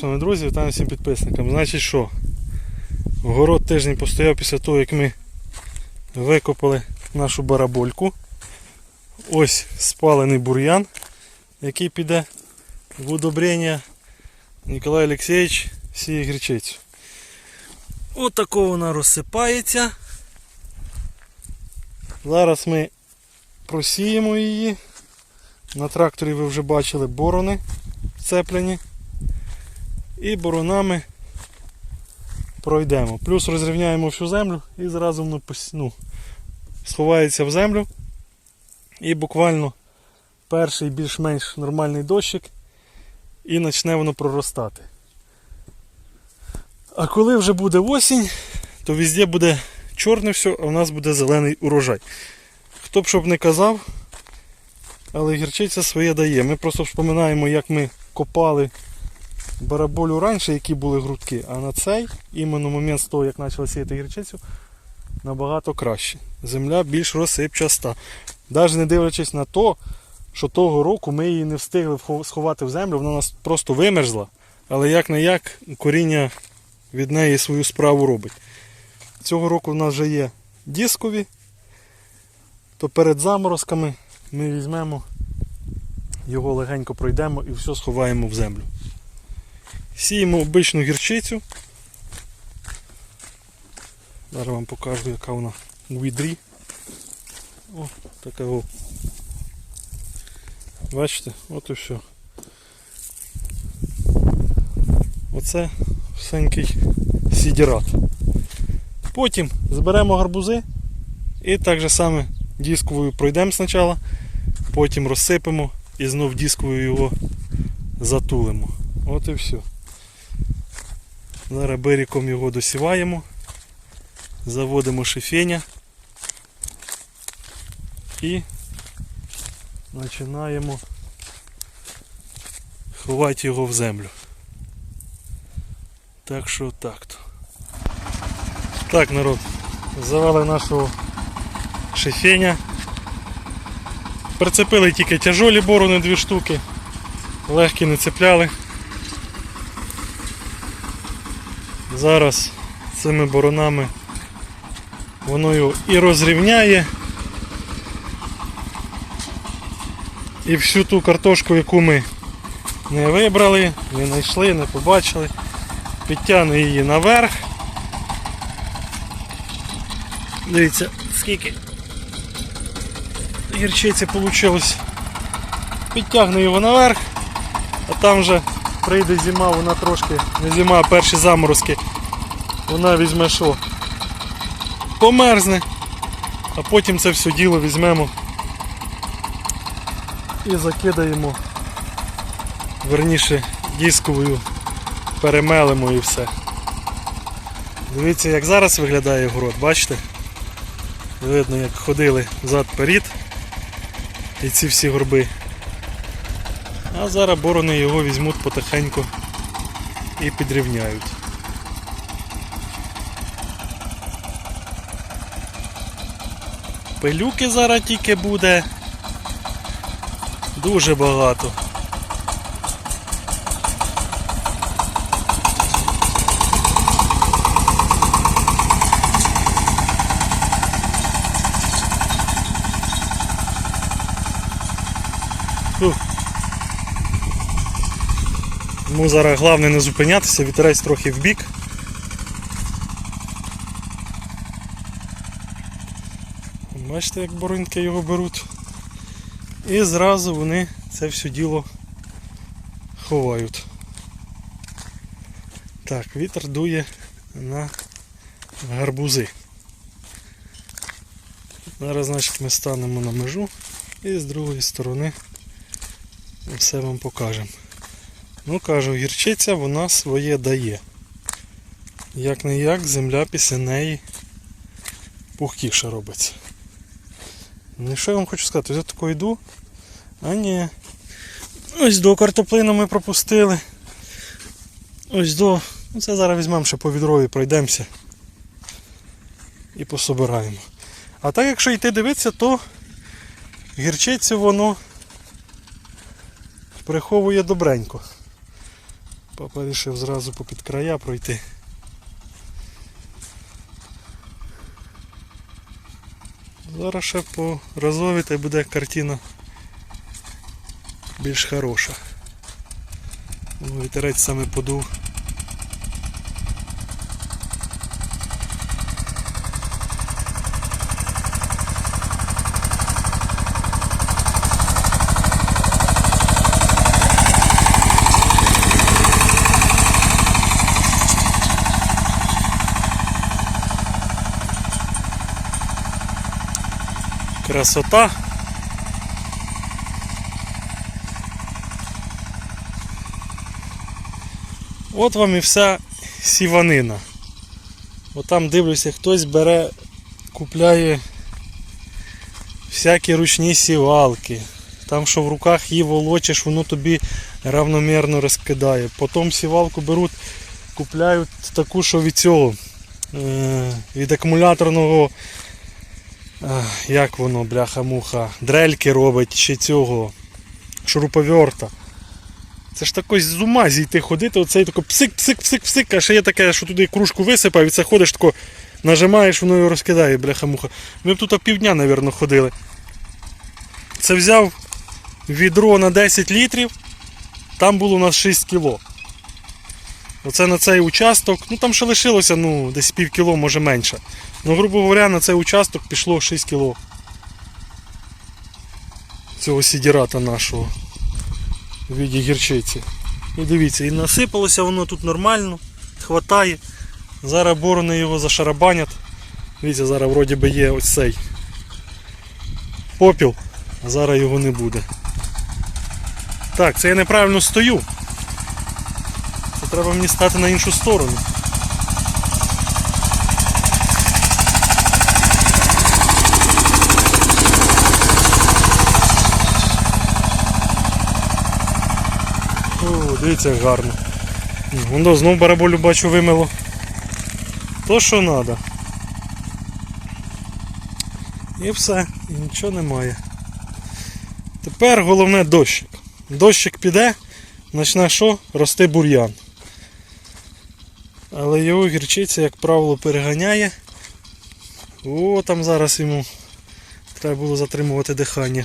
шановні друзі, вітаю всім підписникам. Значить що? Город тиждень постояв після того, як ми викопали нашу барабольку. Ось спалений бур'ян, який піде в удобрення. Ніколай Олексійович сіє гречицю. От тако вона розсипається. Зараз ми просіємо її. На тракторі ви вже бачили борони вцеплені. І боронами пройдемо. Плюс розрівняємо всю землю і зразу воно ну, сховається в землю. І буквально перший більш-менш нормальний дощик і почне воно проростати. А коли вже буде осінь, то везде буде чорне все, а в нас буде зелений урожай. Хто б щоб не казав, але гірчиця своє дає. Ми просто вспоминаємо, як ми копали бараболю раніше, які були грудки, а на цей, іменно момент з того, як почали сіяти гірчицю, набагато краще. Земля більш розсипчаста. Навіть не дивлячись на те, що того року ми її не встигли сховати в землю, вона нас просто вимерзла. Але як не як коріння від неї свою справу робить. Цього року в нас вже є дискові, то перед заморозками ми візьмемо, його легенько пройдемо і все сховаємо в землю. Сіємо обичну гірчицю. Зараз вам покажу, яка вона у відрі. О, така о. Бачите, от і все. Оце всенький сідірат. Потім зберемо гарбузи і так же саме дисковою пройдемо спочатку, потім розсипемо і знов дисковою його затулимо. От і все. Зараз беріком його досіваємо, заводимо шифеня і починаємо ховати його в землю. Так що так то. Так, народ, завели нашого шифеня. Прицепили тільки тяжолі борони дві штуки, легкі не цепляли. Зараз цими боронами воно його і розрівняє. І всю ту картошку, яку ми не вибрали, не знайшли, не побачили, підтягне її наверх. Дивіться, скільки гірчиці вийшло. Підтягне його наверх, а там вже прийде зима, вона трошки, не зима, а перші заморозки. Вона візьме що? Померзне, а потім це все діло візьмемо і закидаємо, верніше дисковою перемелимо і все. Дивіться, як зараз виглядає город, бачите? Видно, як ходили взад-перед і ці всі горби. А зараз борони його візьмуть потихеньку і підрівняють. Пилюки зараз тільки буде дуже багато. Тому зараз головне не зупинятися, вітерець трохи в бік. Бачите, як бороньки його беруть. І зразу вони це все діло ховають. Так, вітер дує на гарбузи. Зараз, значить, ми станемо на межу і з другої сторони все вам покажемо. Ну кажу, гірчиця вона своє дає. Як не як, земля після неї пухкіша робиться. Ну що я вам хочу сказати? Я тако йду. А ні. Ось до картоплину ми пропустили. Ось до. Ну це зараз візьмемо ще по відрові, пройдемося. І пособираємо. А так якщо йти дивитися, то гірчицю воно приховує добренько. Папа вирішив зразу попід края пройти. Зараз ще по разові та буде картина більш хороша. О, Вітерець саме подув. Красота. От вам і вся сіванина. От там дивлюся, хтось бере, купляє всякі ручні сівалки. Там, що в руках її волочиш, воно тобі равномірно розкидає. Потім сівалку беруть, купляють таку, що від цього, е, від акумуляторного як воно, бляха-муха, дрельки робить чи цього шуруповерта. Це ж такось з ума зійти ходити, оцей тако псик, псик, псик, псик, а ще є таке, що туди кружку висипав і це ходиш тако, нажимаєш, воно його розкидає, бляха-муха. Ми б тут півдня, мабуть, ходили. Це взяв відро на 10 літрів, там було у нас 6 кіло. Оце на цей участок, ну там ще лишилося ну, десь пів кіло, може менше. Ну, грубо говоря, на цей участок пішло 6 кіло цього сідірата нашого в віді гірчиці. І дивіться, і насипалося воно тут нормально, хватає. Зараз борони його зашарабанять. Дивіться, зараз вроді би є ось цей попіл, а зараз його не буде. Так, це я неправильно стою. Це треба мені стати на іншу сторону. О, дивіться, як гарно. Воно знов бараболю бачу вимило. То що треба. І все, і нічого немає. Тепер головне дощик. Дощик піде, почне що? Рости бур'ян. Але його гірчиця, як правило, переганяє. О, там зараз йому треба було затримувати дихання.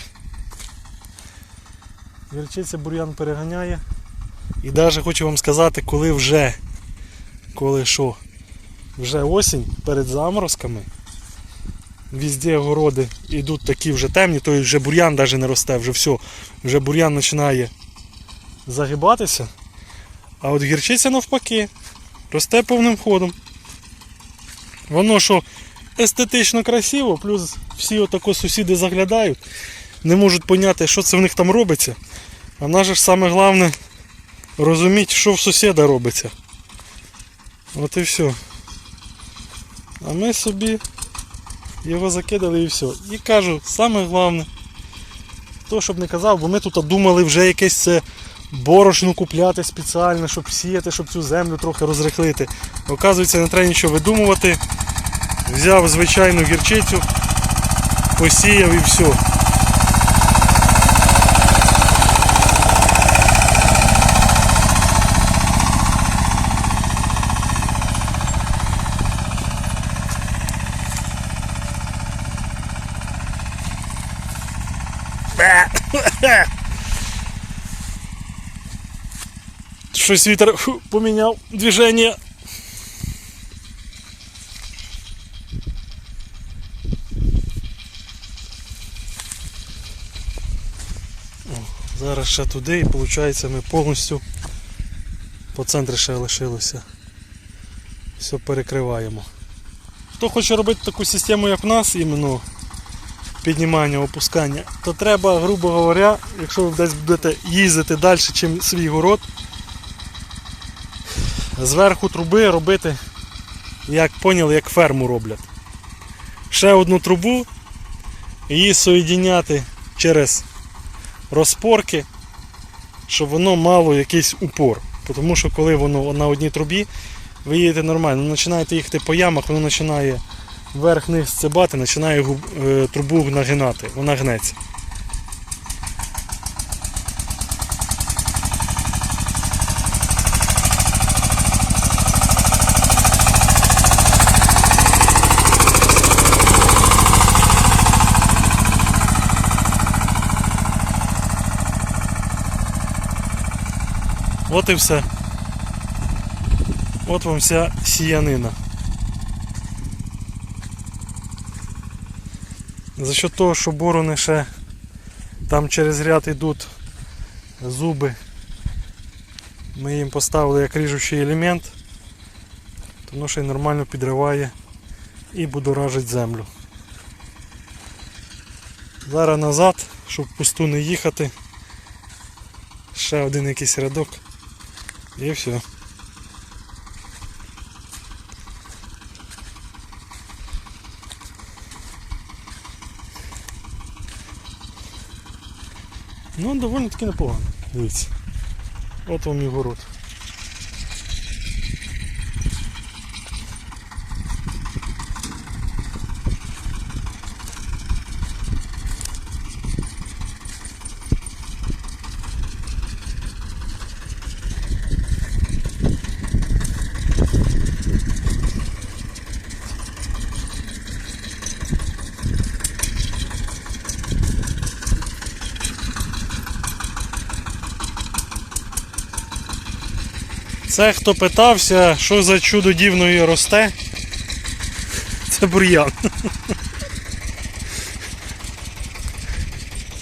Гірчиця бур'ян переганяє. І навіть хочу вам сказати, коли вже, коли що, вже осінь перед заморозками, везде городи йдуть такі вже темні, то вже бур'ян навіть не росте, вже все, вже бур'ян починає загибатися. А от гірчиця навпаки, росте повним ходом. Воно що естетично красиво, плюс всі отако сусіди заглядають, не можуть поняти, що це в них там робиться. А наше ж саме головне розуміти, що в сусіда робиться. От і все. А ми собі його закидали і все. І кажу, саме головне, то щоб не казав, бо ми тут думали вже якесь це борошно купляти спеціально, щоб сіяти, щоб цю землю трохи розрихлити. Оказується, не треба нічого видумувати. Взяв звичайну гірчицю, посіяв і все. Щось вітер поміняв движення. Зараз ще туди і виходить ми повністю по центрі ще лишилося. Все перекриваємо. Хто хоче робити таку систему, як в нас, іменно піднімання, опускання, то треба, грубо говоря, якщо ви десь будете їздити далі, ніж свій город, зверху труби робити, як поняли, як ферму роблять. Ще одну трубу, її соєдиняти через розпорки, щоб воно мало якийсь упор. Тому що коли воно на одній трубі, ви їдете нормально, починаєте їхати по ямах, воно починає верх-низ цибати, починає е, трубу нагинати, вона гнеться. От і все. От вам вся сіянина. За що того, що борони ще там через ряд йдуть зуби. Ми їм поставили як ріжучий елемент, то воно ще нормально підриває і будоражить землю. Зараз назад, щоб пусту не їхати. Ще один якийсь рядок. І все. Ну, доволі таки непогано. Дивіться. От вам і город. Це хто питався, що за чудо дівної росте. Це бур'ян.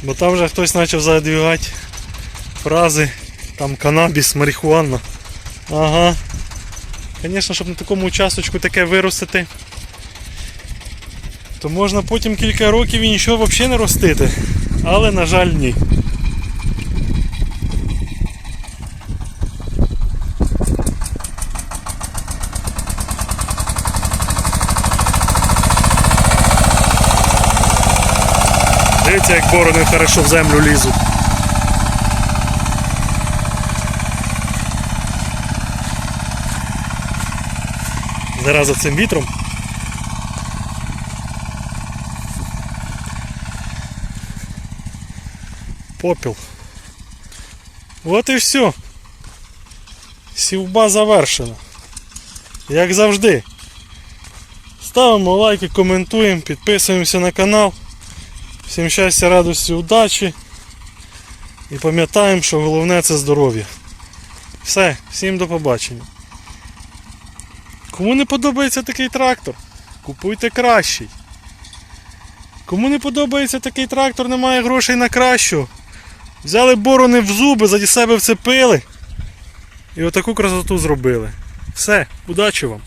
Бо там вже хтось почав задвігати фрази, там канабіс, марихуана. Ага. Звісно, щоб на такому участочку таке виростити, то можна потім кілька років і нічого взагалі не ростити. Але, на жаль, ні. Дивіться, як борони хорошо в землю лізуть. Зараз за цим вітром. Попіл. От і все. Сівба завершена. Як завжди. Ставимо лайки, коментуємо, підписуємося на канал. Всім щастя, радості, удачі. І пам'ятаємо, що головне це здоров'я. Все, всім до побачення. Кому не подобається такий трактор, купуйте кращий. Кому не подобається такий трактор, немає грошей на кращого. Взяли борони в зуби, заді себе вцепили. І отаку красоту зробили. Все, удачі вам!